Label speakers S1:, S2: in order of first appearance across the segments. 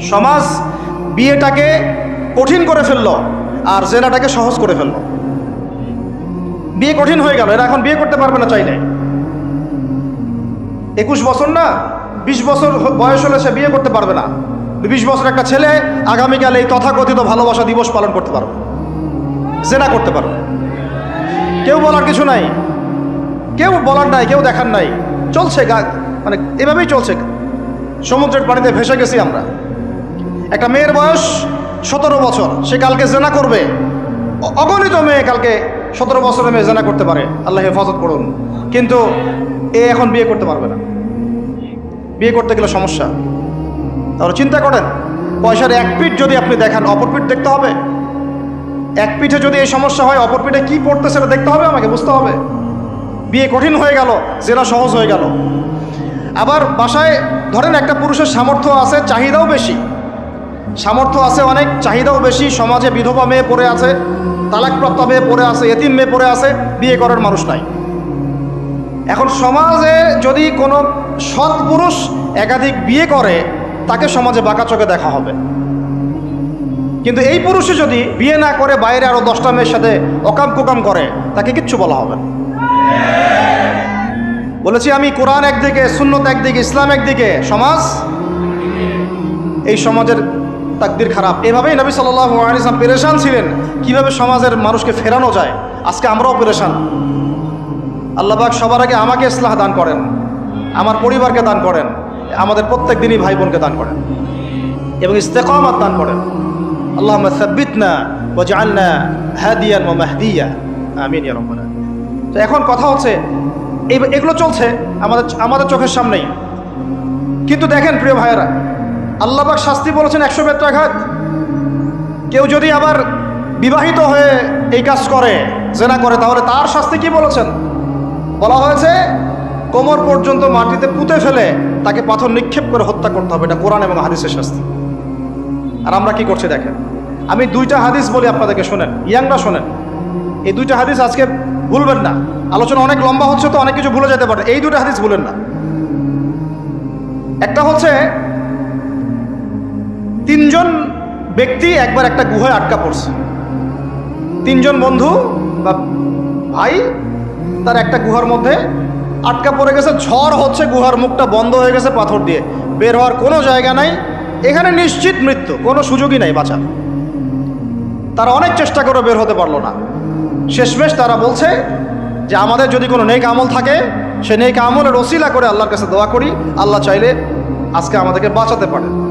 S1: সমাজ বিয়েটাকে কঠিন করে ফেলল আর জেনাটাকে সহজ করে ফেলল। বিয়ে কঠিন হয়ে গেল, এরা এখন বিয়ে করতে পারবে না চাইলে। একুশ বছর না, বিশ বছর বয়স হলে সে বিয়ে করতে পারবে না। বিশ বছর একটা ছেলে, আগামীকাল এই তথাকথিত ভালোবাসা দিবস পালন করতে পারবে। জেনা করতে পারবে। কেউ বলার কিছু নাই। কেউ বলার নাই, কেউ দেখার নাই। চলছে গা মানে এভাবেই চলছে। সমুদ্রের পানিতে ভেসে গেছি আমরা। একটা মেয়ের বয়স সতেরো বছর, সে কালকে জেনা করবে। অগণিত মেয়ে কালকে সতেরো বছরের মেয়ে জেনা করতে পারে। আল্লাহ হেফাজত করুন। কিন্তু এ এখন বিয়ে করতে পারবে না। বিয়ে করতে গেলে সমস্যা। তাহলে চিন্তা করেন, পয়সার এক পিঠ যদি আপনি দেখেন, অপর পিঠ দেখতে হবে। এক পিঠে যদি এই সমস্যা হয়, অপর পিঠে কী পড়তে সেটা দেখতে হবে, আমাকে বুঝতে হবে। বিয়ে কঠিন হয়ে গেল, জেনা সহজ হয়ে গেল। আবার বাসায় ধরেন একটা পুরুষের সামর্থ্য আছে, চাহিদাও বেশি। সামর্থ্য আছে অনেক, চাহিদাও বেশি, সমাজে বিধবা মেয়ে পড়ে আছে, তালাকপ্রাপ্ত মেয়ে পড়ে আছে, এতিম মেয়ে পড়ে আছে, বিয়ে করার মানুষ নাই। এখন সমাজে যদি কোনো সৎ পুরুষ একাধিক বিয়ে করে, তাকে সমাজে বাঁকা চোখে দেখা হবে। কিন্তু এই পুরুষে যদি বিয়ে না করে, বাইরে আরও দশটা মেয়ের সাথে অকাম কুকাম করে, তাকে কিচ্ছু বলা হবে বলেছি আমি, কোরআন একদিকে, সুন্নত একদিকে, ইসলাম একদিকে, সমাজ? এই সমাজের তাকদির খারাপ। এভাবেই নবী সাল্লাহ ইসলাম পেরেশান ছিলেন। কীভাবে সমাজের মানুষকে ফেরানো যায়? আজকে আমরাও পেরেশান। আল্লাহবাক সবার আগে আমাকে ইসলাহ দান করেন। আমার পরিবারকে দান করেন। আমাদের প্রত্যেক দিনই ভাই বোনকে দান করেন। এবং ইস্তেকামাত দান করেন। আল্লাহ সাব্বিতনা ও জাননা হাদিয়ান ও মাহদিয়া। ইয়া রব্বানা তো এখন কথা হচ্ছে এগুলো চলছে আমাদের আমাদের চোখের সামনেই। কিন্তু দেখেন প্রিয় ভাইয়েরা আল্লাহবাক শাস্তি বলেছেন একশো বেত্রাঘাত কেউ যদি আবার বিবাহিত হয়ে এই কাজ করে, জেনা করে, তাহলে তার শাস্তি কি বলেছেন? বলা হয়েছে, কোমর পর্যন্ত মাটিতে পুঁতে ফেলে তাকে পাথর নিক্ষেপ করে হত্যা করতে হবে। এটা কোরআন এবং হাদিসের শাস্তি। আর আমরা কি করছি দেখেন? আমি দুইটা হাদিস বলি আপনাদেরকে, শোনেন। ইয়াংরা শোনেন। এই দুইটা হাদিস আজকে ভুলবেন না। আলোচনা অনেক লম্বা হচ্ছে তো, অনেক কিছু ভুলে যেতে পারে। এই দুইটা হাদিস ভুলেন না। একটা হচ্ছে তিনজন ব্যক্তি একবার একটা গুহায় আটকা পড়ছে। তিনজন বন্ধু বা ভাই তার একটা গুহার মধ্যে আটকা পড়ে গেছে। ঝড় হচ্ছে, গুহার মুখটা বন্ধ হয়ে গেছে পাথর দিয়ে। বের হওয়ার কোনো জায়গা নাই। এখানে নিশ্চিত মৃত্যু, কোনো সুযোগই নাই বাঁচার। তারা অনেক চেষ্টা করে বের হতে পারল না। শেষমেশ তারা বলছে যে, আমাদের যদি কোনো নেক আমল থাকে, সে নেক আমলের রসিলা করে আল্লাহর কাছে দোয়া করি। আল্লাহ চাইলে আজকে আমাদেরকে বাঁচাতে পারে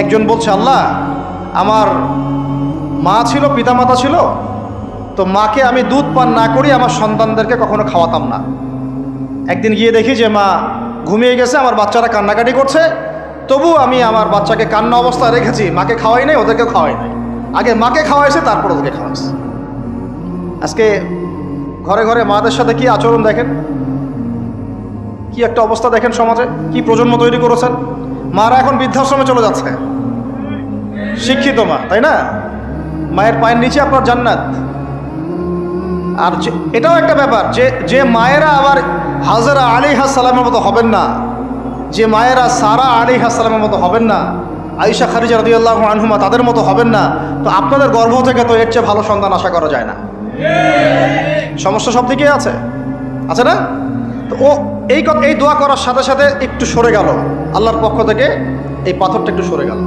S1: একজন বলছে, আল্লাহ, আমার মা ছিল, পিতামাতা ছিল, তো মাকে আমি দুধ পান না করি, আমার সন্তানদেরকে কখনো খাওয়াতাম না। একদিন গিয়ে দেখি যে মা ঘুমিয়ে গেছে, আমার বাচ্চারা কান্নাকাটি করছে, তবু আমি আমার বাচ্চাকে কান্না অবস্থায় রেখেছি, মাকে খাওয়াই নাই ওদেরকে খাওয়াই নাই। আগে মাকে খাওয়াইছে, তারপর ওদেরকে খাওয়াইছে। আজকে ঘরে ঘরে মাদের সাথে কি আচরণ দেখেন? কি একটা অবস্থা দেখেন সমাজে? কি প্রজন্ম তৈরি করেছেন? মারা এখন বৃদ্ধাশ্রমে চলে যাচ্ছে। শিক্ষিত মা তাই না? মায়ের পায়ের নিচে আপনার জান্নাত। আর যে- এটাও একটা ব্যাপার যে যে মায়েরা আবার হাজারা আলী সালামের মতো হবেন না যে মায়েরা সারা আলী সালামের মতো হবেন না আইসা খারিজা রদিয়াল্লাহ আনহুমা তাদের মতো হবেন না তো আপনাদের গর্ভ থেকে তো এর চেয়ে ভালো সন্তান আশা করা যায় না। সমস্যা সব দিকেই আছে। আছে না? তো ও, এই এই দোয়া করার সাথে সাথে একটু সরে গেল। আল্লাহর পক্ষ থেকে এই পাথরটা একটু সরে গেল।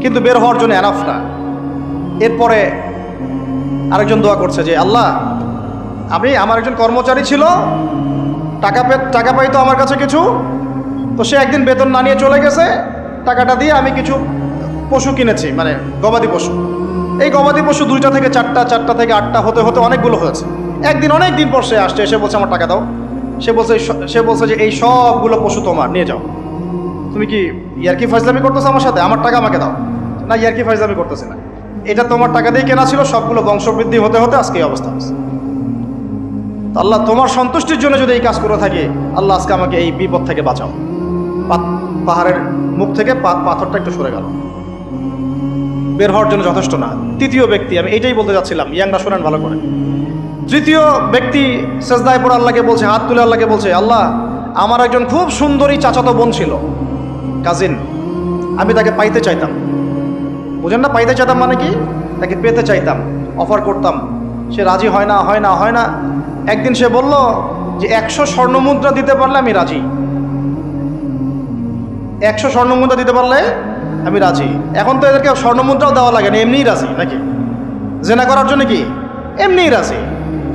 S1: কিন্তু বের হওয়ার জন্য এনাফ না। এরপরে আরেকজন দোয়া করছে যে, আল্লাহ, আমি, আমার একজন কর্মচারী ছিল। টাকা পে টাকা পাইতো আমার কাছে কিছু। তো সে একদিন বেতন না নিয়ে চলে গেছে। টাকাটা দিয়ে আমি কিছু পশু কিনেছি মানে গবাদি পশু। এই গবাদি পশু দুইটা থেকে চারটা চারটা থেকে আটটা হতে হতে অনেকগুলো হয়েছে। একদিন অনেক দিন পর সে আসছে এসে বলছে, আমার টাকা দাও। সে বলছে সে বলছে যে, এই সবগুলো পশু তোমার, নিয়ে যাও। তুমি কি ইয়ারকি ফাজলামি করতেছো আমার সাথে? আমার টাকা আমাকে দাও। না, ইয়ারকি ফাজলামি করতেছে না। এটা তোমার টাকা দিয়ে কেনা ছিল, সবগুলো বংশবৃদ্ধি হতে হতে আজকে এই অবস্থা হচ্ছে তো আল্লাহ তোমার সন্তুষ্টির জন্য যদি এই কাজ করে থাকে, আল্লাহ আজকে আমাকে এই বিপদ থেকে বাঁচাও। পাহাড়ের মুখ থেকে পাথরটা একটু সরে গেল। বের হওয়ার জন্য যথেষ্ট না। তৃতীয় ব্যক্তি, আমি এইটাই বলতে যাচ্ছিলাম, ইয়াংরা শোনেন ভালো করে। তৃতীয় ব্যক্তি সেজদায় পড়ে আল্লাহকে বলছে, হাত তুলে আল্লাহকে বলছে, আল্লাহ, আমার একজন খুব সুন্দরী চাচাতো বোন ছিল। কাজিন, আমি তাকে পাইতে চাইতাম। বুঝেন না, পাইতে চাইতাম মানে কি? তাকে পেতে চাইতাম অফার করতাম। সে রাজি হয় না হয় না হয় না। একদিন সে বলল যে, একশো স্বর্ণমুদ্রা দিতে পারলে আমি রাজি। একশো স্বর্ণমুদ্রা দিতে পারলে আমি রাজি। এখন তো এদেরকে স্বর্ণমুদ্রাও দেওয়া লাগে না, এমনিই রাজি নাকি? জেনা করার জন্য কি? এমনিই রাজি।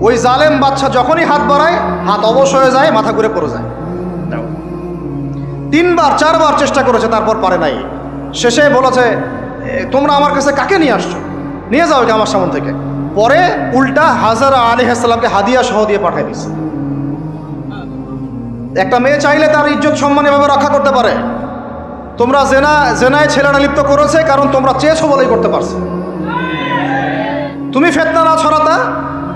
S1: ওই জালেম বাচ্চা যখনই হাত বাড়ায় হাত অবশ হয়ে যায় মাথা ঘুরে পড়ে যায়। তিনবার চারবার চেষ্টা করেছে তারপর পারে নাই। শেষে বলেছে "এ, তোমরা আমার কাছে কাকে নিয়ে আসছো? নিয়ে যাও এটা আমার সামন থেকে। পরে উল্টা হাজারা আলী হাসালামকে হাদিয়া সহ দিয়ে পাঠিয়ে দিচ্ছে একটা মেয়ে চাইলে তার ইজ্জত সম্মান এভাবে রক্ষা করতে পারে। তোমরা জেনা জেনায় ছেলেরা লিপ্ত করেছে কারণ তোমরা চেয়েছো বলেই করতে পারছ। তুমি ফেতনা না ছড়াতা